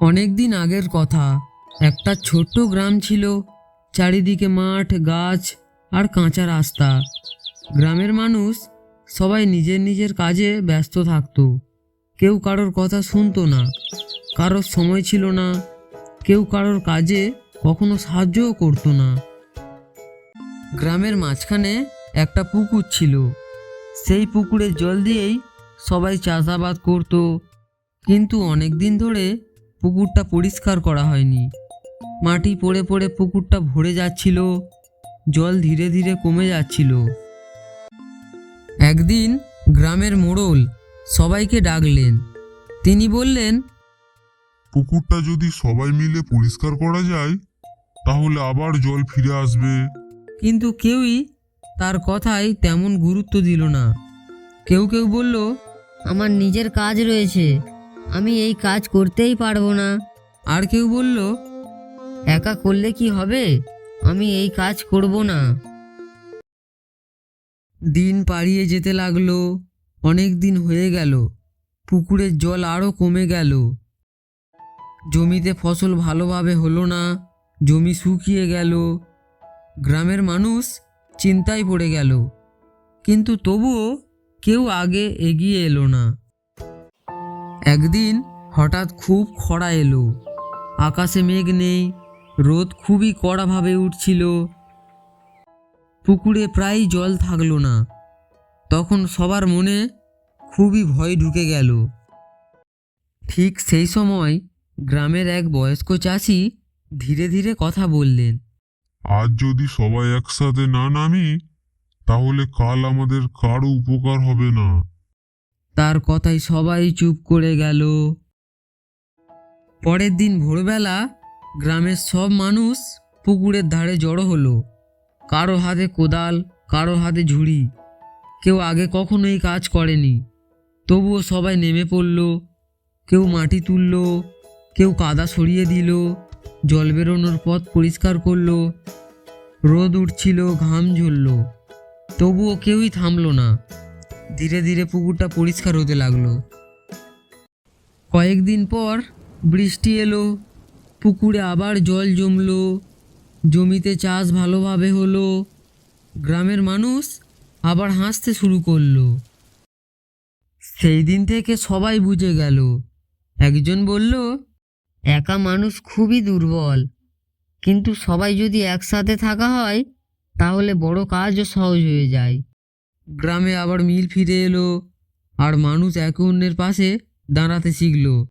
অনেক দিন আগের কথা। একটা ছোট্ট গ্রাম ছিল, চারিদিকে মাঠ, গাছ আর কাঁচা রাস্তা। গ্রামের মানুষ সবাই নিজের নিজের কাজে ব্যস্ত থাকত। কেউ কারোর কথা শুনতো না, কারোর সময় ছিল না, কেউ কারোর কাজে কখনো সাহায্যও করতো না। গ্রামের মাঝখানে একটা পুকুর ছিল। সেই পুকুরের জল দিয়েই সবাই চাষাবাদ করতো। কিন্তু অনেক দিন ধরে পুকুরটা পরিষ্কার করা হয়নি। মাটি পড়ে পড়ে পুকুরটা ভরে যাচ্ছিল জল ধীরে ধীরে কমে যাচ্ছিল। একদিন গ্রামের মোড়ল সবাইকে ডাকলেন। তিনি বললেন পুকুরটা যদি সবাই মিলে পরিষ্কার করা যায় তাহলে আবার জল ফিরে আসবে। কিন্তু কেউই তার কথায় তেমন গুরুত্ব দিল না। কেউ কেউ বলল আমার নিজের কাজ রয়েছে আমি এই কাজ করতেই পারব না। আর কেউ বলল একা করলে কি হবে? আমি এই কাজ করব না। দিন পাড়িয়ে যেতে লাগল অনেক দিন হয়ে গেল পুকুরের জল আরও কমে গেল। জমিতে ফসল ভালোভাবে হলো না জমি শুকিয়ে গেল। গ্রামের মানুষ চিন্তায় পড়ে গেল কিন্তু তবুও কেউ আগে এগিয়ে এলো না। একদিন হঠাৎ খুব খরা এলো। আকাশে মেঘ নেই, রোদ খুবই কড়াভাবে উঠছিল। পুকুরে প্রায় জল থাকল না। তখন সবার মনে খুবই ভয় ঢুকে গেল। ঠিক সেই সময় গ্রামের এক বয়স্ক চাষি ধীরে ধীরে কথা বললেন। আজ যদি সবাই একসাথে না নামি, তাহলে কাল আমাদের কারও উপকার হবে না। তার কথায় সবাই চুপ করে গেল। পরের দিন ভোরবেলা গ্রামের সব মানুষ পুকুরের ধারে জড়ো হলো। কারও হাতে কোদাল, কারও হাতে ঝুড়ি। কেউ আগে কখনো এই কাজ করেনি। তবুও সবাই নেমে পড়ল। কেউ মাটি তুলল, কেউ কাদা সরিয়ে দিল, জল বেরোনোর পথ পরিষ্কার করল। রোদ উঠছিল, ঘাম ঝরল। তবুও কেউই থামল না। ধীরে ধীরে পুকুরটা পরিষ্কার হতে লাগল। কয়েকদিন পর বৃষ্টি এলো, পুকুরে আবার জল জমলো, জমিতে চাষ ভালোভাবে হলো, গ্রামের মানুষ আবার হাসতে শুরু করল। সেই দিন থেকে সবাই বুঝে গেল। একজন বলল, একা মানুষ খুবই দুর্বল, কিন্তু সবাই যদি একসাথে থাকা হয়, তাহলে বড় কাজও সহজ হয়ে যায়। গ্রামে আবার মিল ফিরে এলো আর মানুষ একে অন্যের পাশে দাঁড়াতে শিখলো।